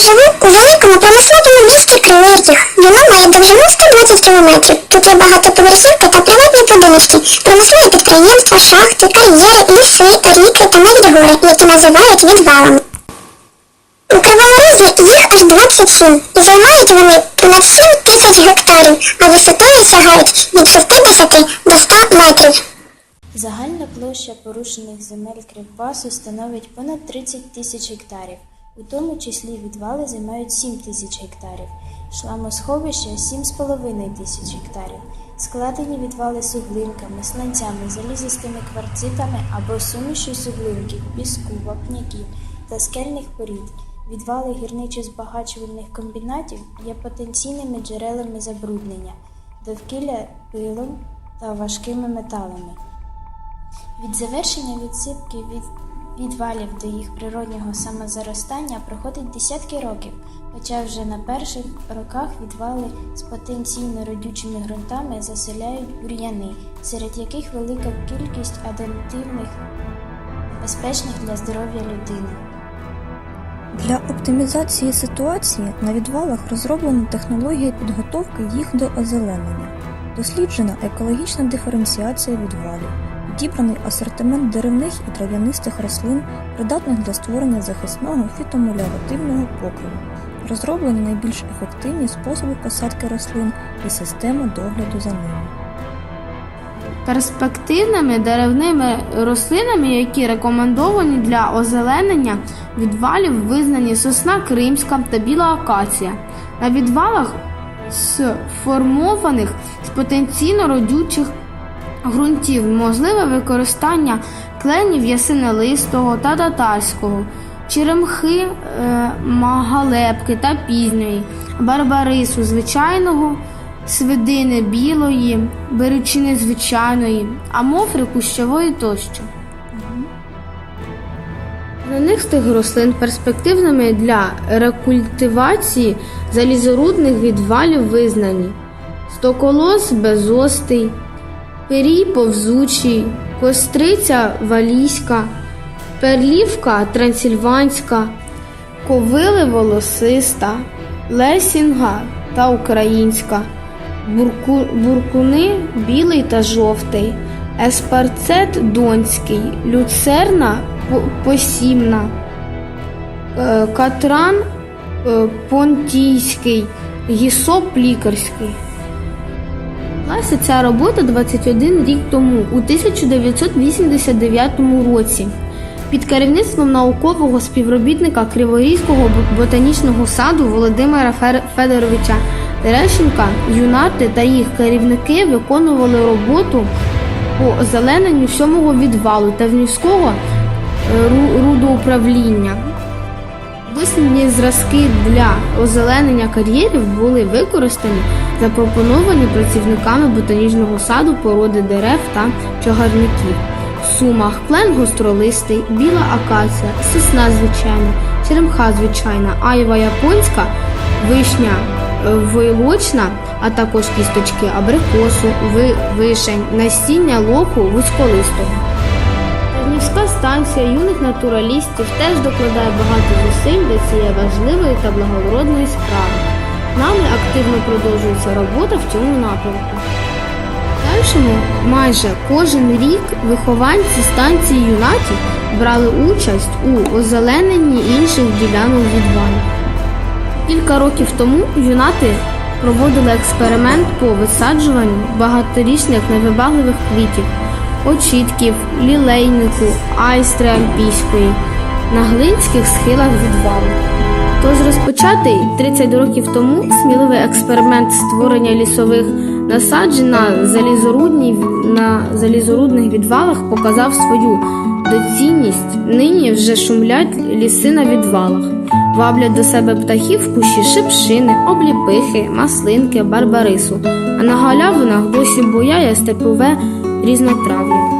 Живу у великому промисловому місті Кривий Ріг. Воно має довжину 120 кілометрів. Тут є багатоповерхівки та приватні будиночки, промислові підприємства, шахти, кар'єри, ліси, ріки та навіть гори, які називають відвалами. У Кривому Розі їх аж 27, і займають вони понад 7 тисяч гектарів, а висотою сягають від 60 до 100 метрів. Загальна площа порушених земель Кривбасу становить понад 30 тисяч гектарів. У тому числі відвали займають 7 тисяч гектарів, шламосховища 7,5 тисяч гектарів. Складені відвали суглинками, сланцями, залізистими кварцитами або сумішю суглинків, піску, вапняків та скельних порід. Відвали гірничо-збагачувальних комбінатів є потенційними джерелами забруднення, довкілля пилом та важкими металами. Від завершення відсипки від відвалів до їх природнього самозаростання проходить десятки років, хоча вже на перших роках відвали з потенційно родючими ґрунтами заселяють бур'яни, серед яких велика кількість адаптивних безпечних для здоров'я людини. Для оптимізації ситуації на відвалах розроблена технологія підготовки їх до озеленення, досліджена екологічна диференціація відвалів, підібраний асортимент деревних і трав'янистих рослин, придатних для створення захисного фітомеліоративного покриву, розроблені найбільш ефективні способи посадки рослин і система догляду за ними. перспективними деревними рослинами, які рекомендовані для озеленення відвалів, визнані сосна кримська та біла акація. На відвалах сформованих з потенційно родючих ґрунтів можливе використання кленів ясенелистого та татарського, черемхи е, магалепки та пізньої, барбарису звичайного, свидини білої, беречини звичайної, амофри кущової тощо. Них з тих рослин перспективними для рекультивації залізорудних відвалів визнані стоколос безостий, пирій повзучий, костриця валійська, перлівка трансильванська, ковили волосиста, лесінга та українська, бурку, буркуни білий та жовтий, еспарцет донський, люцерна по- посімна, е, катран е, понтійський, гісоп лікарський. Велася ця робота 21 рік тому, у 1989 році, під керівництвом наукового співробітника Криворізького ботанічного саду Володимира Федоровича Терещенка, юнати та їх керівники виконували роботу по озелененню сьомого відвалу та внівського е, ру- рудоуправління. Висновні зразки для озеленення кар'єрів були використані, запропоновані працівниками ботанічного саду породи дерев та чагарників. В сумах клен гостролистий, біла акація, сосна звичайна, черемха звичайна, айва японська, вишня е, вилочна, а також кісточки абрикосу, вишень, насіння лоху вузьколистого. Чернівська станція юних натуралістів теж докладає багато зусиль до цієї важливої та благородної справи. Нами активно продовжується робота в цьому напрямку. Дальшому майже кожен рік вихованці станції юнатів брали участь у озелененні інших ділянок відвалів. Кілька років тому юнати проводили експеримент по висаджуванню багаторічних невибагливих квітів, очітків, лілейнику, айстри альпійської на глинських схилах відвалу. Тож розпочатий 30 років тому сміливий експеримент створення лісових насаджень на залізорудній на залізорудних відвалах показав свою доцільність. Нині вже шумлять ліси на відвалах, ваблять до себе птахів кущі шипшини, обліпихи, маслинки, барбарису. А на галявинах досі бояє степове різнотрав'я.